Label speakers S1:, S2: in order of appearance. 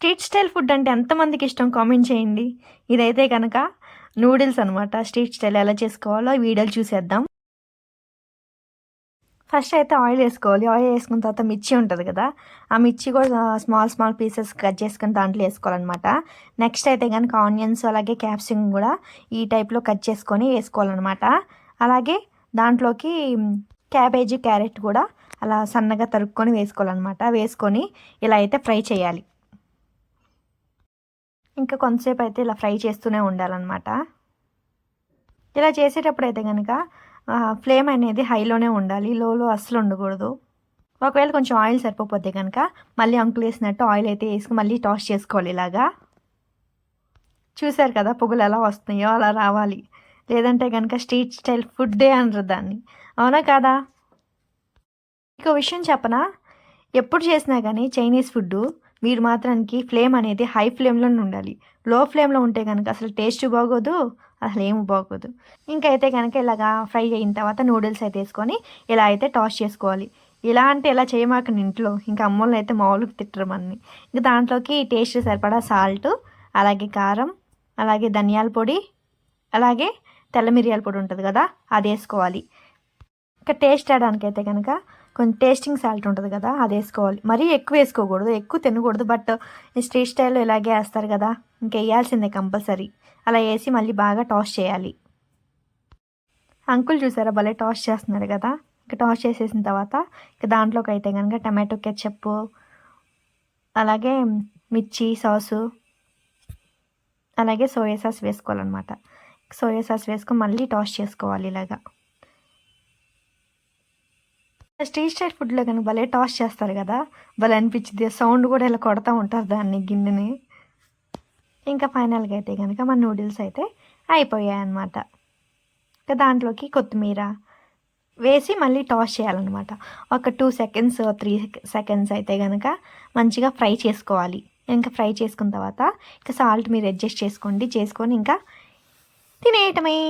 S1: Street style food అంటే ఎంతమందికి ఇష్టం? కామెంట్ చేయండి. ఇదైతే కనుక నూడిల్స్ అనమాట స్ట్రీట్ స్టైల్ ఎలా చేసుకోవాలో వీడియోలు చూసేద్దాం. ఫస్ట్ అయితే ఆయిల్ వేసుకోవాలి. ఆయిల్ వేసుకున్న తర్వాత మిర్చి ఉంటుంది కదా ఆ మిర్చి కూడా స్మాల్ స్మాల్ పీసెస్ కట్ చేసుకుని దాంట్లో వేసుకోవాలన్నమాట. నెక్స్ట్ అయితే కనుక ఆనియన్స్ అలాగే క్యాప్సికమ్ కూడా ఈ టైప్లో కట్ చేసుకొని వేసుకోవాలన్నమాట. అలాగే దాంట్లోకి క్యాబేజీ క్యారెట్ కూడా అలా సన్నగా తరుక్కొని వేసుకోవాలన్నమాట. వేసుకొని ఇలా అయితే ఫ్రై చేయాలి. ఇంకా కొంతసేపు అయితే ఇలా ఫ్రై చేస్తూనే ఉండాలన్నమాట. ఇలా చేసేటప్పుడు అయితే కనుక ఫ్లేమ్ అనేది హైలోనే ఉండాలి లోలో అస్సలు ఉండకూడదు. ఒకవేళ కొంచెం ఆయిల్ సరిపోతే కనుక మళ్ళీ అంకులు వేసినట్టు ఆయిల్ అయితే వేసుకుని మళ్ళీ టాస్ చేసుకోవాలి ఇలాగా. చూశారు కదా పొగలు ఎలా వస్తున్నాయో అలా రావాలి. లేదంటే కనుక స్ట్రీట్ స్టైల్ ఫుడ్డే అనరు దాన్ని. అవునా కాదా? ఇంకో విషయం చెప్పనా? ఎప్పుడు చేసినా కానీ చైనీస్ ఫుడ్ మీరు మాత్రానికి ఫ్లేమ్ అనేది హై ఫ్లేమ్లోనే ఉండాలి. లో ఫ్లేమ్లో ఉంటే కనుక అసలు టేస్ట్ బాగోదు అసలు ఏమి బాగోదు. ఇంకైతే కనుక ఇలాగా ఫ్రై అయిన తర్వాత నూడిల్స్ అయితే వేసుకొని ఇలా అయితే టాస్ చేసుకోవాలి. ఇలా అంటే ఇలా చేయమాకండి ఇంట్లో? ఇంకా అమ్మోళ్ళు అయితే మామూలుగా తిట్టరు మనని. ఇంకా దాంట్లోకి టేస్ట్ సరిపడా సాల్ట్ అలాగే కారం అలాగే ధనియాల పొడి అలాగే తెల్ల మిరియాల పొడి ఉంటుంది కదా అది వేసుకోవాలి. ఇంకా టేస్ట్ వేయడానికి అయితే కనుక కొంచెం టేస్టింగ్ సాల్ట్ ఉంటుంది కదా అది వేసుకోవాలి. మరీ ఎక్కువ వేసుకోకూడదు ఎక్కువ తినకూడదు బట్ స్ట్రీట్ స్టైల్లో ఇలాగే వేస్తారు కదా ఇంకా వేయాల్సిందే కంపల్సరీ. అలా వేసి మళ్ళీ బాగా టాస్ చేయాలి. అంకుల్ చూసారా భలే టాస్ చేస్తున్నారు కదా ఇంకా టాస్ చేసేసిన తర్వాత ఇక దాంట్లోకి అయితే కనుక టమాటో కెచ్చప్ అలాగే మిర్చి సాసు అలాగే సోయా సాస్ వేసుకోవాలన్నమాట. సోయా సాస్ వేసుకొని మళ్ళీ టాస్ చేసుకోవాలి ఇలాగా. స్ట్రీట్ స్టైల్ ఫుడ్లో కానీ భలే టాస్ చేస్తారు కదా భలే అనిపించింది సౌండ్ కూడా ఇలా కొడతా ఉంటారు దాన్ని గిన్నెని. ఇంకా ఫైనల్గా అయితే కనుక మన నూడిల్స్ అయితే అయిపోయాయి అన్నమాట ఇంకా దాంట్లోకి కొత్తిమీర వేసి మళ్ళీ టాస్ చేయాలన్నమాట. ఒక టూ సెకండ్స్ త్రీ సెకండ్స్ అయితే కనుక మంచిగా ఫ్రై చేసుకోవాలి. ఇంకా ఫ్రై చేసుకున్న తర్వాత ఇంకా సాల్ట్ మీరు అడ్జస్ట్ చేసుకోండి చేసుకొని ఇంకా తినేయటమే.